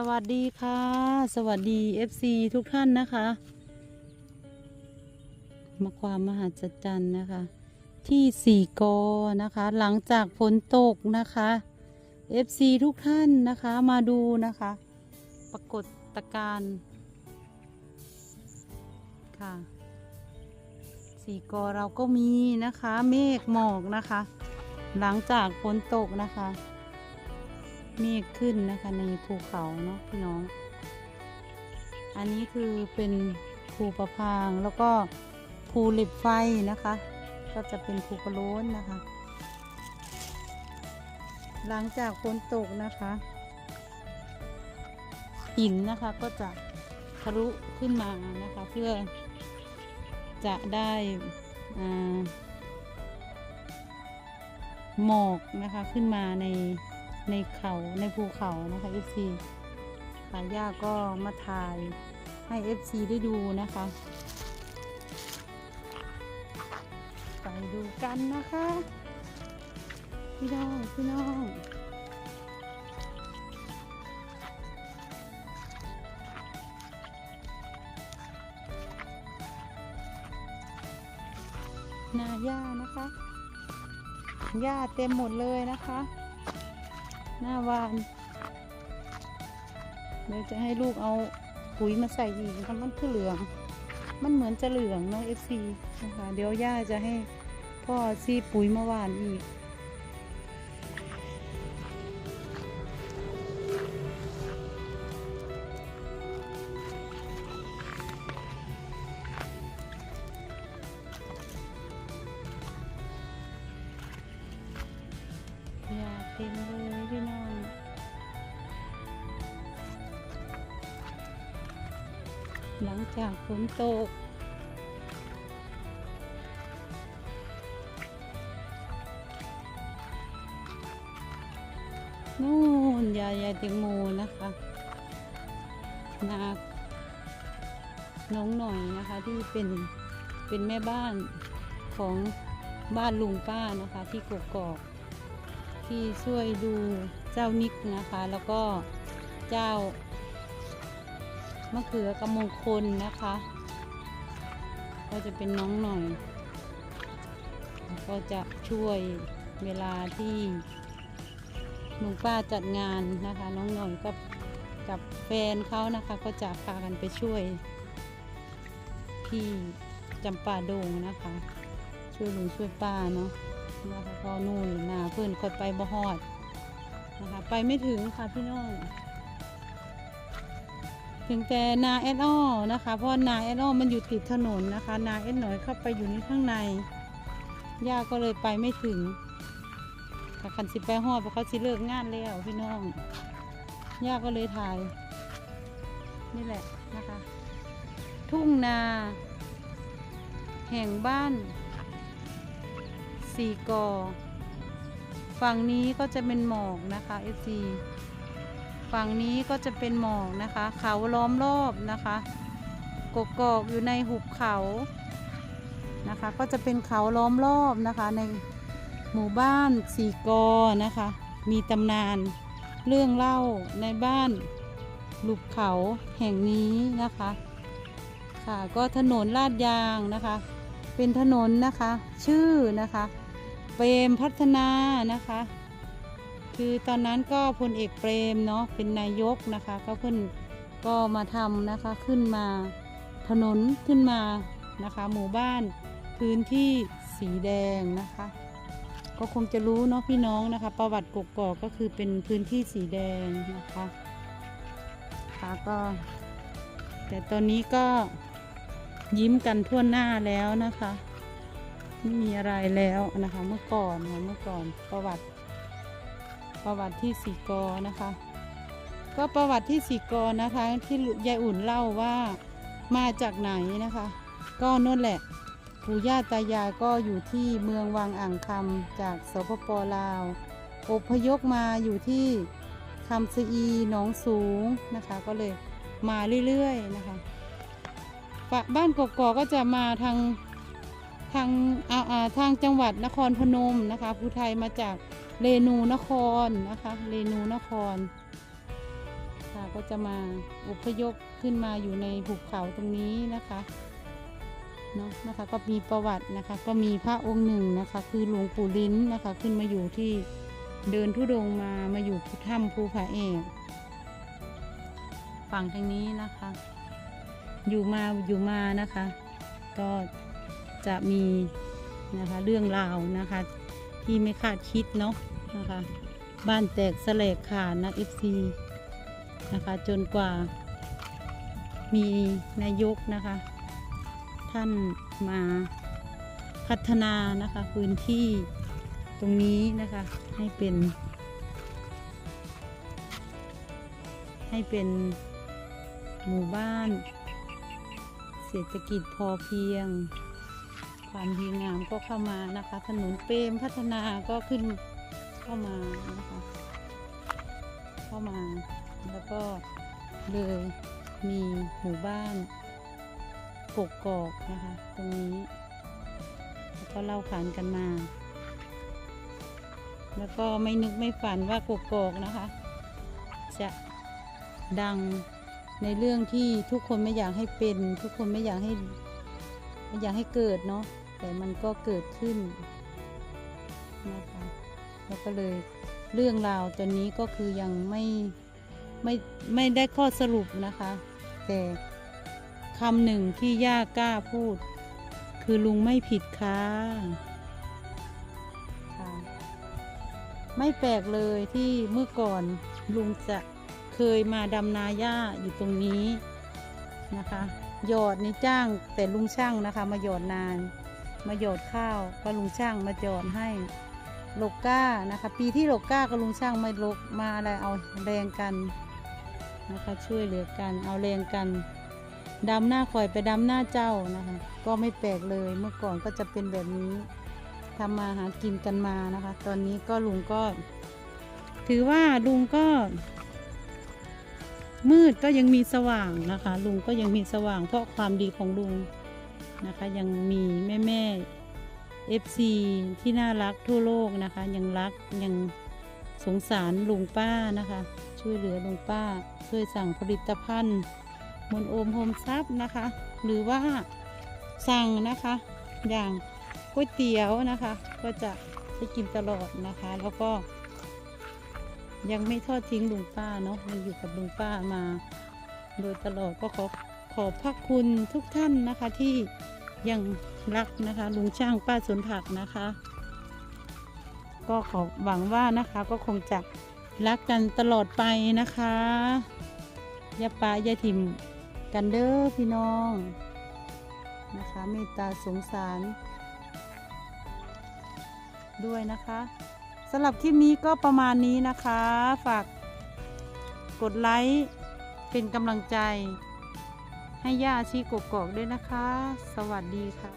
สวัสดีค่ะ สวัสดี FC ทุกท่านนะคะ มาความมหัศจรรย์นะคะ ที่สี่กอนะคะ หลังจากฝนตกนะคะ FC ทุกท่านนะคะมาดูนะคะ ปรากฏการณ์ค่ะสี่กอเราก็มีนะคะ เมฆหมอกนะคะ หลังจากฝนตกนะคะ เมฆขึ้นนะคะในภูเขาเนาะพี่น้อง อันนี้คือเป็นภูประพางแล้วก็ภูเหล็บไฟนะคะ ก็จะเป็นภูกระโล้นนะคะ หลังจากฝนตกนะคะหินนะคะก็จะทะลุขึ้นมานะคะ เพื่อจะได้หมอกนะคะขึ้นมาใน ในเขาในภูเขานะคะ FC สายย่าก็มาถ่ายให้ FC ได้ดูนะคะ ไปดูกันนะคะ พี่น้อง พี่น้องนาหญ้านะคะ หญ้าเต็มหมดเลยนะคะ หน้าวานเดี๋ยวจะให้ลูกเอาปุ๋ยมาใส่อีกมันคือเหลือง มันเหมือนจะเหลืองเนาะ FC นะคะเดี๋ยวย่าจะให้พ่อซีปุ๋ยมาหวานอีก จากฝนตกนู่นยายยายแตงโมนะคะนาน้องหน่อยนะคะที่เป็นเป็นแม่บ้านของบ้านลุงป้านะคะ ที่กกอกที่ช่วยดูเจ้านิกนะคะ แล้วก็เจ้า มะเขือกำมงคลนะคะ ก็จะเป็นน้องหน่อย ก็จะช่วยเวลาที่ลุงป้าจัดงานนะคะ น้องหน่อยก็กับแฟนเขานะคะ ก็จะพากันไปช่วยที่จำปาโดงนะคะ ช่วยลุงช่วยป้าเนาะนะคะก็นู่นนาเพื่อนคอยไปบ่ฮอดนะคะ ไปไม่ถึงค่ะพี่น้อง ถึงแต่นาแอดอ้อนะคะ เพราะนาแอดอ้อมันอยู่ติดถนนนะคะ นาแอดหน่อยเข้าไปอยู่ในข้างในย่าก็เลยไปไม่ถึงถ้าคันสิไปฮอดเพราะเขาสิเลิกงานแล้วพี่น้องย่าก็เลยถ่าย นี่แหละนะคะ ทุ่งนา แห่งบ้านสี่กอ ฝั่งนี้ก็จะเป็นหมอกนะคะ FC ฝั่งนี้ก็จะเป็นหมอกนะคะ เขาล้อมรอบนะคะกกอกอยู่ในหุบเขานะคะ ก็จะเป็นเขาล้อมรอบนะคะ ในหมู่บ้านสี่กอนะคะ มีตำนานเรื่องเล่าในบ้านหลุบเขาแห่งนี้นะคะค่ะก็ถนนลาดยางนะคะ เป็นถนนนะคะ ชื่อนะคะเปรมพัฒนานะคะ คือตอนนั้นก็พลเอกเปรมเนาะเป็นนายกนะคะ ก็เพิ่นก็มาทำนะคะขึ้นมาถนนขึ้นมานะคะ หมู่บ้านพื้นที่สีแดงนะคะ ก็คงจะรู้เนาะพี่น้องนะคะ ประวัติกกอกก็คือเป็นพื้นที่สีแดงนะคะค่ะก็แต่ตอนนี้ก็ยิ้มกันทั่วหน้าแล้วนะคะ ไม่มีอะไรแล้วนะคะ เมื่อก่อนเมื่อก่อนประวัติ ประวัติที่สีกอนะคะ ก็ประวัติที่สีกอนะคะ ที่ยายอุ่นเล่าว่ามาจากไหนนะคะ ก็นั่นแหละปู่ย่าตายายก็อยู่ที่เมืองวังอ่างคำจากสปปลาวอพยพมาอยู่ที่คำสะอีหนองสูงนะคะ ก็เลยมาเรื่อยๆนะคะปะบ้านกกอกก็จะมาทางทางอาอาทางจังหวัดนครพนมนะคะ ผู้ไทยมาจาก เรนูนครนะคะเรนูนครกค่ะก็จะมาอพยพขึ้นมาอยู่ในภูเขาตรงนี้นะคะเนาะนะคะก็มีประวัตินะคะ ก็มีพระองค์หนึ่งนะคะ คือหลวงปู่ลิ้นนะคะ ขึ้นมาอยู่ที่เดินทุดงมามาอยู่ถ้ำภูผาเอกฝั่งทางนี้นะคะ อยู่มาอยู่มานะคะ ก็จะมีนะคะเรื่องราวนะคะ ที่ไม่คาดคิดเนาะนะคะ บ้านแตกสลกขาดนะ FC นะคะ จนกว่ามีนายกนะคะ ท่านมาพัฒนานะคะพื้นที่ตรงนี้นะคะให้เป็น ให้เป็นหมู่บ้าน เศรษฐกิจพอเพียง ความดีงามก็เข้ามานะคะ ถนนเปรมพัฒนาก็ขึ้นเข้ามานะคะ เข้ามาแล้วก็เลยมีหมู่บ้านกกกอกนะคะ ตรงนี้ แล้วก็เล่าขานกันมา แล้วก็ไม่นึกไม่ฝันว่ากกกอกนะคะ จะดังในเรื่องที่ทุกคนไม่อยากให้เป็น ทุกคนไม่อยากให้ ไม่อยากให้เกิดเนาะแต่มันก็เกิดขึ้นนะคะแล้วก็เลยเรื่องราวตอนนี้ก็คือยังไม่ไม่ไม่ได้ข้อสรุปนะคะ แต่คำหนึ่งที่ย่ากล้าพูด คือลุงไม่ผิดค่ะไม่แปลกเลยที่เมื่อก่อนลุงจะเคยมาดำนาหญ้าอยู่ตรงนี้นะคะ หยอดนี่จ้างแต่ลุงช่างนะคะ มาหยอดนาน มาหยอดข้าวก็ลุงช่างมาหยอดให้โลก้านะคะ ปีที่โลก้ากับลุงช่างไม่ลกมาอะไรเอาแรงกันนะคะช่วยเหลือกันเอาแรงกันดำหน้าข่อยไปดำหน้าเจ้านะคะ ก็ไม่แปลกเลยเมื่อก่อนก็จะเป็นแบบนี้ทำมาหากินกันมานะคะ ตอนนี้ก็ลุงก็ ถือว่าลุงก็ มืดก็ยังมีสว่างนะคะ ลุงก็ยังมีสว่างเพราะความดีของลุงนะคะ ยังมีแม่แม่ FC ที่น่ารักทั่วโลกนะคะ ยังรักยังสงสารลุงป้านะคะ ช่วยเหลือลุงป้า ช่วยสั่งผลิตภัณฑ์มนโอมโฮมซับนะคะ หรือว่าสั่งนะคะ อย่างก๋วยเตี๋ยวนะคะ ก็จะได้กินตลอดนะคะ แล้วก็ ยังไม่ทอดทิ้งลุงป้าเนาะยังอยู่กับลุงป้ามา โดยตลอดก็ขอขอบพระคุณทุกท่านนะคะที่ยังรักนะคะ ลุงช่างป้าสวนผักนะคะ ก็ขอหวังว่านะคะก็คงจะรักกันตลอดไปนะคะยาปายาถิ่มกันเด้อพี่น้องนะคะเมตตาสงสารด้วยนะคะ สำหรับคลิปนี้ก็ประมาณนี้นะคะ ฝากกดไลค์เป็นกำลังใจ ให้ย่าอาชีกกอกด้วยนะคะ สวัสดีค่ะ